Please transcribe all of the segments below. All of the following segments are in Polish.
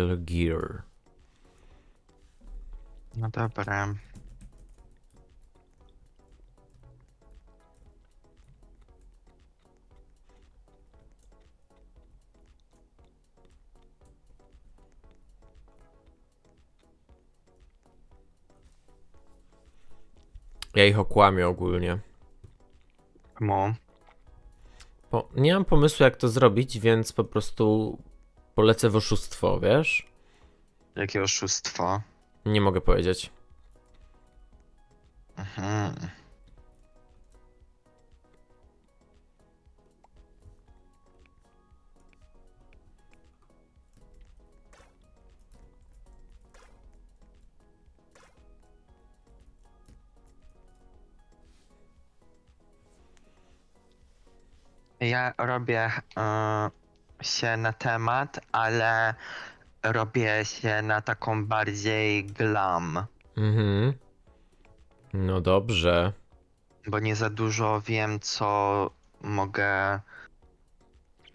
Metal Gear. No dobra. Ja ich okłamię ogólnie. Mo. Bo nie mam pomysłu, jak to zrobić, więc po prostu polecę w oszustwo, wiesz? Jakie oszustwo. Nie mogę powiedzieć. Mhm. Ja robię e, się na temat, ale robię się na taką bardziej glam. Mhm. No dobrze. Bo nie za dużo wiem, co mogę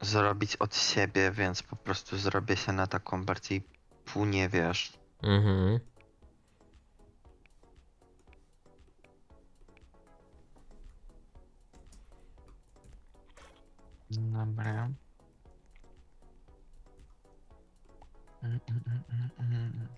zrobić od siebie, więc po prostu zrobię się na taką bardziej płnie, wiesz. Mhm. Dobra. 嗯嗯嗯嗯嗯。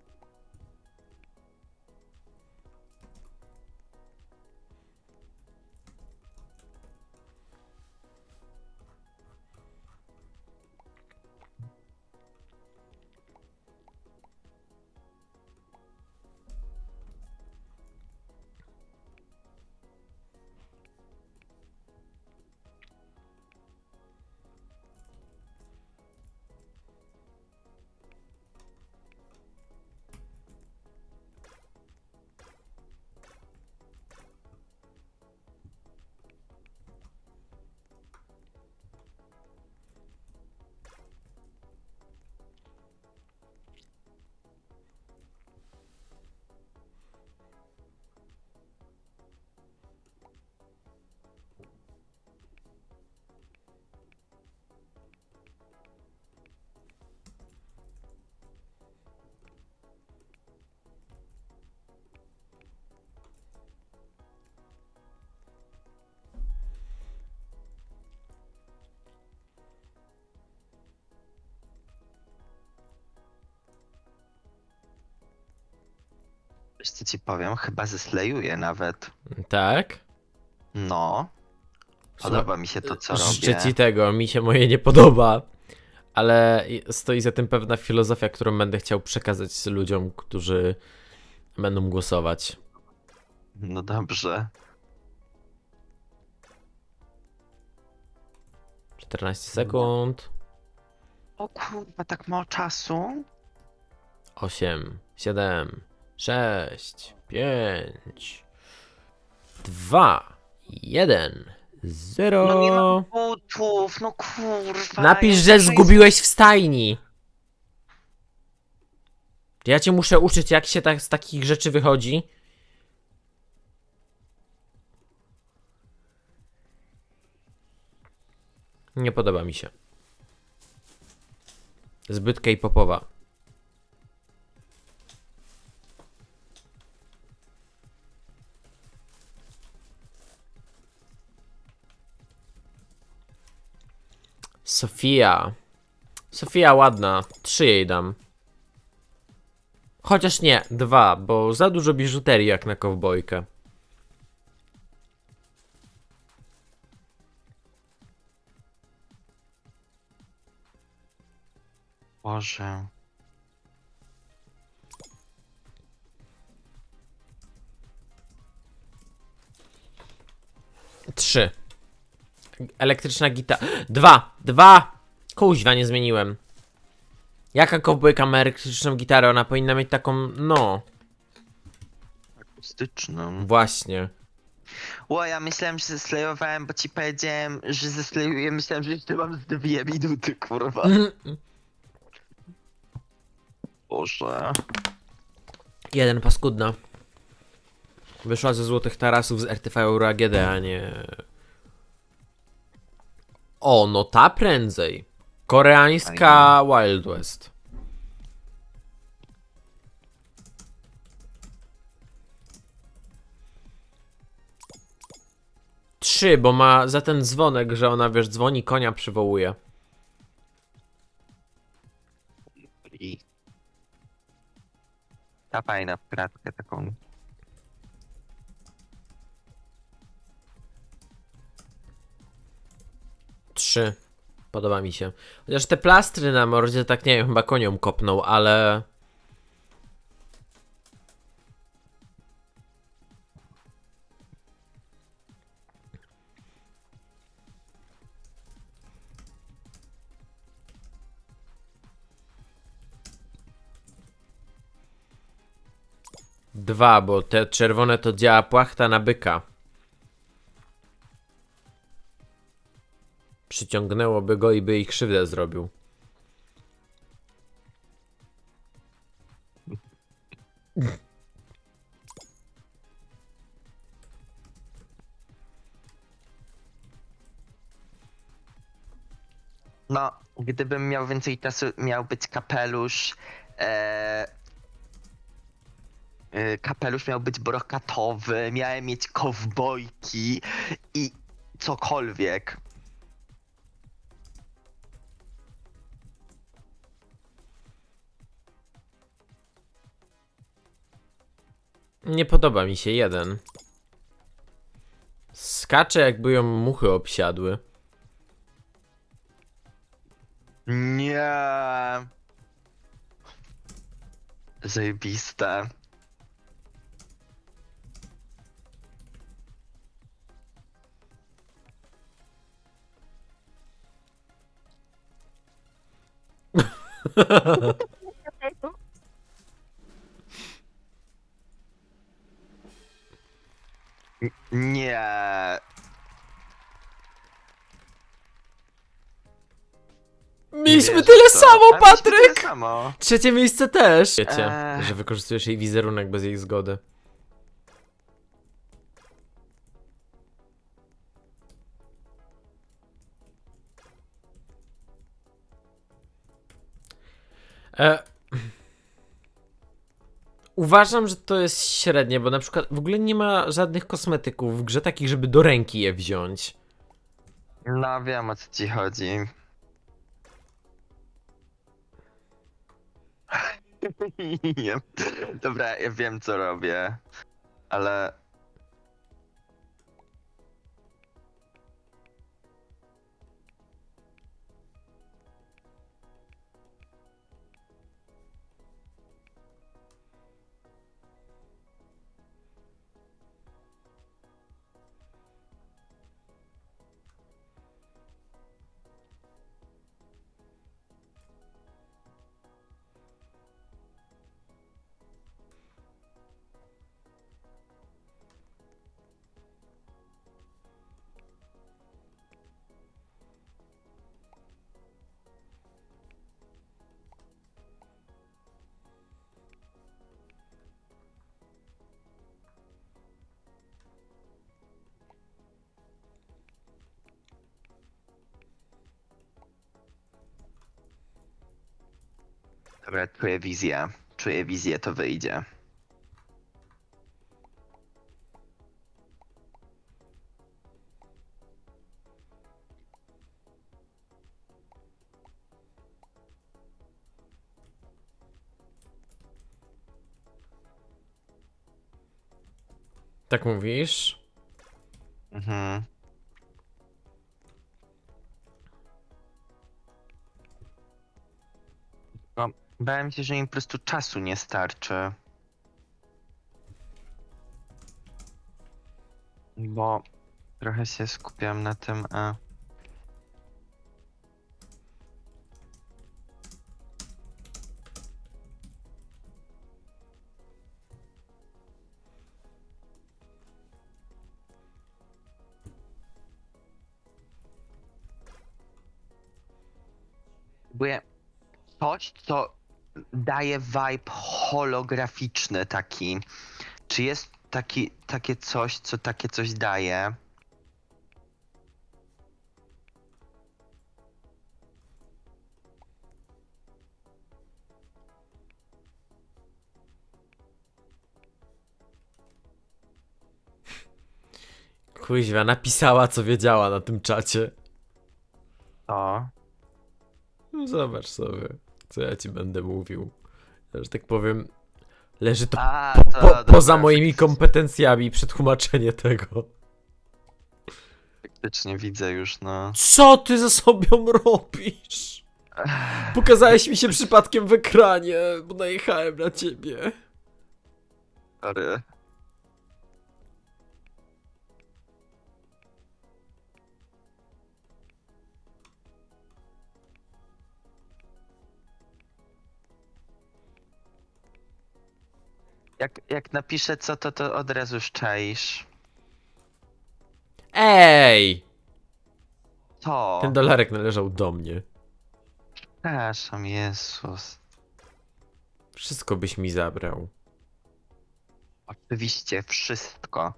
Wiesz co ci powiem? Chyba zeslejuję nawet. Tak? No. Podoba mi się to, co Życzę robię. ci tego, mi się moje nie podoba. Ale stoi za tym pewna filozofia, którą będę chciał przekazać ludziom, którzy będą głosować. No dobrze. 14 sekund. O kurwa, tak mało czasu? 8, 7, 6, 5, 2, 1, 0. No nie mam butów, no kurwa. Napisz, że zgubiłeś w stajni. Ja cię muszę uczyć, jak się tak z takich rzeczy wychodzi. Nie podoba mi się. Zbyt K-popowa. Sofia. Sofia ładna. Trzy jej dam. Chociaż nie, dwa, bo za dużo biżuterii jak na kowbojkę. Boże. Trzy. Elektryczna gitara. Dwa! Dwa! Kuźwa, nie zmieniłem. Jaka kowbojka ma elektryczną gitarę? Ona powinna mieć taką, no, Akustyczną. właśnie. Ło, ja myślałem, że zeslejowałem, bo ci powiedziałem, że zeslejuję. Myślałem, że jeszcze mam z dwie minuty, kurwa. Boże. Jeden paskudna. Wyszła ze złotych tarasów z RTV Euro AGD, a nie... O, no ta prędzej. Koreańska Wild West. Trzy, bo ma za ten dzwonek, że ona wiesz, dzwoni, konia przywołuje. Ta fajna na kratkę taką Trzy. Podoba mi się. Chociaż te plastry na mordzie, tak nie wiem, chyba koniom kopnął, ale... Dwa, bo te czerwone to działa płachta na byka. Przyciągnęłoby go i by ich krzywdę zrobił. No, gdybym miał więcej czasu, miał być kapelusz. E... e, Kapelusz miał być brokatowy, miałem mieć kowbojki i cokolwiek. Nie podoba mi się jeden. Skacze jakby ją muchy obsiadły. Nie. Zajebiste. Nie. Mieliśmy tyle to. samo, mieliśmy Patryk! Tyle samo. Trzecie miejsce też! Wiecie, Eee. że wykorzystujesz jej wizerunek bez jej zgody. E... Uważam, że to jest średnie, bo na przykład w ogóle nie ma żadnych kosmetyków w grze takich, żeby do ręki je wziąć. No wiem o co ci chodzi. Nie. Dobra, ja wiem co robię, ale dobra, czuję wizję. Czuję wizję, to wyjdzie. Tak mówisz? Mhm. No, bałem się, że im po prostu czasu nie starczy. Bo trochę się skupiam na tym, a... coś, co daje vibe holograficzny taki. Czy jest taki, takie coś, co takie coś daje? Kuźwa, napisała co wiedziała na tym czacie. To. No zobacz sobie, co ja ci będę mówił. Że tak powiem, leży to A, to po, dobra, poza moimi kompetencjami przetłumaczenie tego. Faktycznie widzę już, no. Co ty ze sobą robisz? Pokazałeś mi się przypadkiem w ekranie, bo najechałem na ciebie. Sorry. Jak, jak napiszę co, to to od razu szczaisz. Ej! To. Ten dolarek należał do mnie. Przepraszam, Jezus. Wszystko byś mi zabrał. Oczywiście wszystko.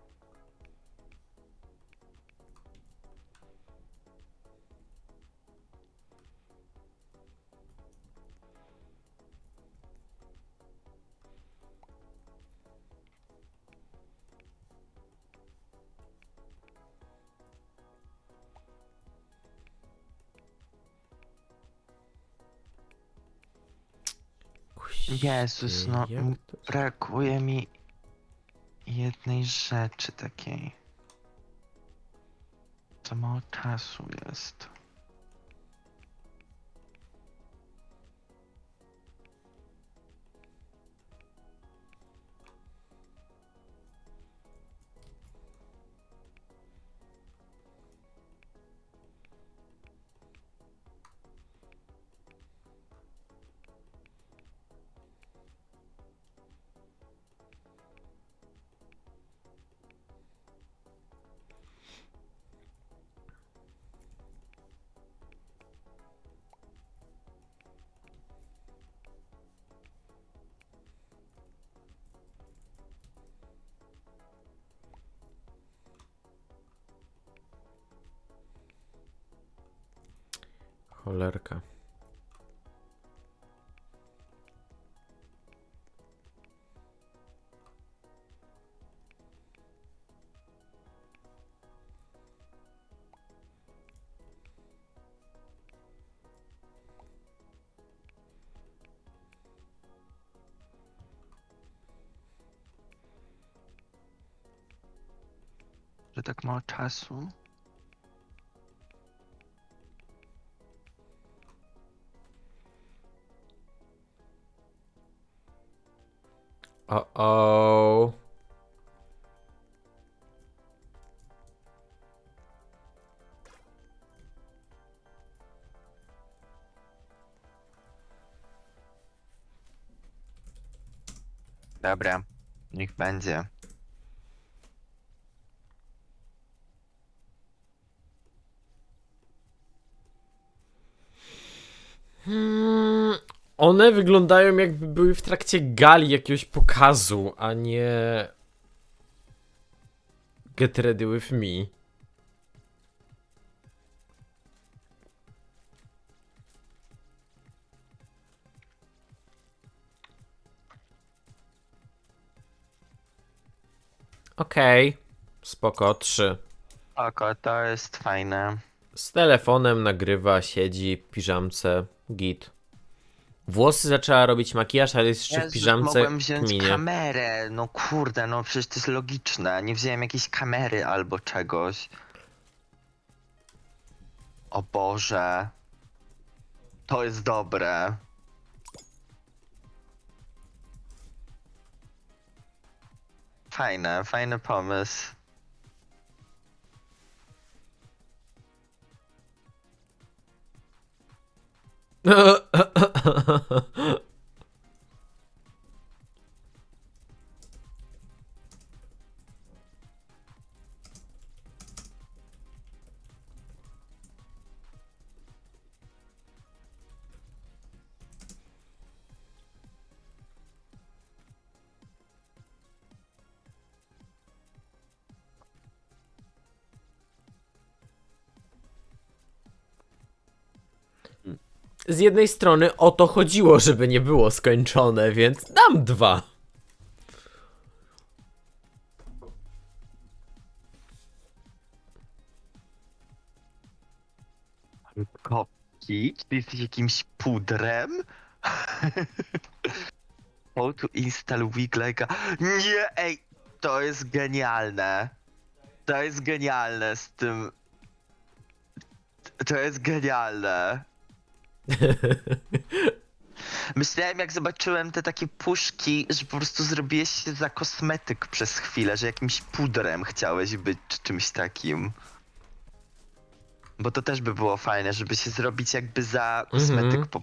Jezus, no, Jak m- to- Brakuje mi jednej rzeczy takiej. Za mało czasu jest. Cholerka. Że tak mało czasu. O. Dobra, niech będzie. Hmm, one wyglądają jakby były w trakcie gali jakiegoś pokazu, a nie Get ready with me. Okej, spoko, trzy. Oko, to jest fajne. Z telefonem nagrywa, siedzi w piżamce, git. Włosy zaczęła robić makijaż, ale jest jeszcze w Jezus, piżamce mogłem wziąć kminie. kamerę. No kurde, no przecież to jest logiczne. Nie wziąłem jakiejś kamery albo czegoś. O Boże. To jest dobre. Fajne, fajny pomysł. z jednej strony o to chodziło, żeby nie było skończone, więc dam dwa. Koki? Czy ty jesteś jakimś pudrem? How to install Wigleka. Nie, ej, to jest genialne. To jest genialne z tym. To jest genialne. Myślałem, jak zobaczyłem te takie puszki, że po prostu zrobiłeś się za kosmetyk przez chwilę, że jakimś pudrem chciałeś być, czy czymś takim. Bo to też by było fajne, żeby się zrobić jakby za kosmetyk Mhm. po